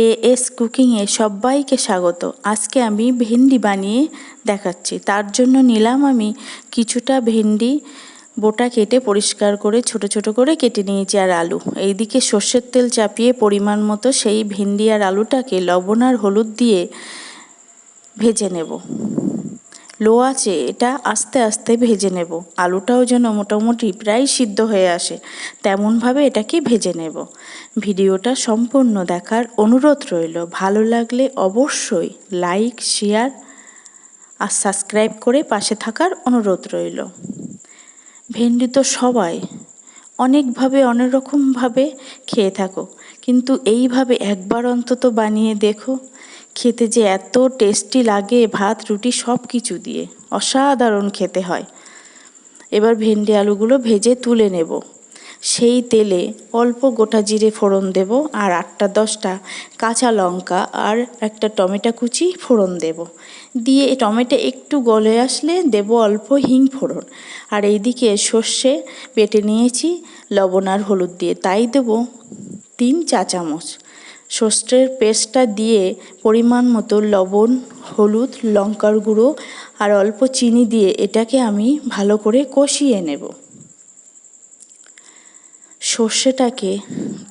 A S কুকিংয়ে সবাইকে স্বাগত। আজকে আমি ভেন্ডি বানিয়ে দেখাচ্ছি। তার জন্য নিলাম আমি কিছুটা ভেন্ডি, বোটা কেটে পরিষ্কার করে ছোট ছোট করে কেটে নিয়েছি আর আলু। এইদিকে সর্ষের তেল চাপিয়ে পরিমাণ মতো সেই ভেন্ডি আর আলুটাকে লবণ আর হলুদ দিয়ে ভেজে নেব। লো আছে, এটা আস্তে আস্তে ভেজে নেব। আলুটাও যেন মোটামুটি প্রায় সিদ্ধ হয়ে আসে, তেমনভাবে এটাকে ভেজে নেব। ভিডিওটা সম্পূর্ণ দেখার অনুরোধ রইল। ভালো লাগলে অবশ্যই লাইক, শেয়ার আর সাবস্ক্রাইব করে পাশে থাকার অনুরোধ রইল। ভেন্ডি তো সবাই অনেকভাবে, অনেক রকমভাবে খেয়ে থাকো, কিন্তু এইভাবে একবার অন্তত বানিয়ে দেখো। খেতে যে এত টেস্টি লাগে, ভাত, রুটি সব কিছু দিয়ে। অসাধারণ খেতে হয়। এবার ভেন্ডি আলুগুলো ভেজে তুলে নেব। সেই তেলে অল্প গোটা জিরে ফোড়ন দেব আর আটটা দশটা কাঁচা লঙ্কা আর একটা টমেটো কুচি ফোড়ন দেব। দিয়ে টমেটো একটু গলে আসলে দেব অল্প হিং ফোড়ন। আর এইদিকে সর্ষে বেটে নিয়েছি, লবণ আর হলুদ দিয়ে। তাই দেব তিন চা চামচ সর্ষের পেস্টটা দিয়ে পরিমাণ মতো লবণ, হলুদ, লঙ্কার গুঁড়ো আর অল্প চিনি দিয়ে এটাকে আমি ভালো করে কষিয়ে নেব। সর্ষেটাকে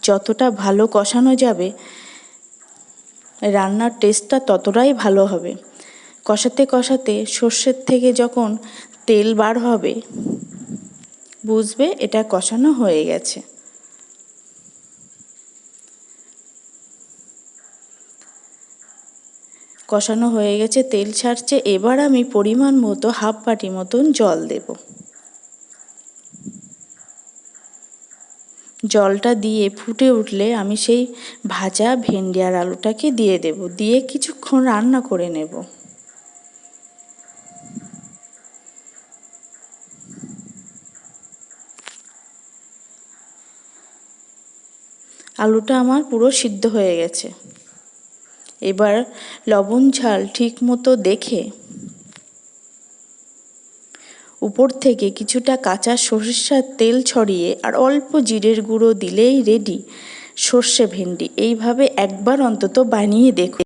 যতটা ভালো কষানো যাবে, রান্নার টেস্টটা ততটাই ভালো হবে। কষাতে কষাতে সর্ষের থেকে যখন তেল বার হবে, বুঝবে এটা কষানো হয়ে গেছে। কষানো হয়ে গেছে, তেল ছাড়ছে, এবার আমি পরিমাণ মতো হাফ বাটি মতন জল দেব। জলটা দিয়ে ফুটে উঠলে আমি সেই ভাজা ভেন্ডি আর আলুটাকে দিয়ে দেব, দিয়ে কিছুক্ষণ রান্না করে নেব। আলুটা আমার পুরো সিদ্ধ হয়ে গেছে। এবার লবণ ঝাল ঠিক মতো দেখে। উপর থেকে কিছুটা কাঁচা সরিষার তেল ছড়িয়ে আর অল্প জিরের গুঁড়ো দিলেই রেডি সর্ষে ভেন্ডি, এইভাবে একবার অন্তত বানিয়ে দেখুন।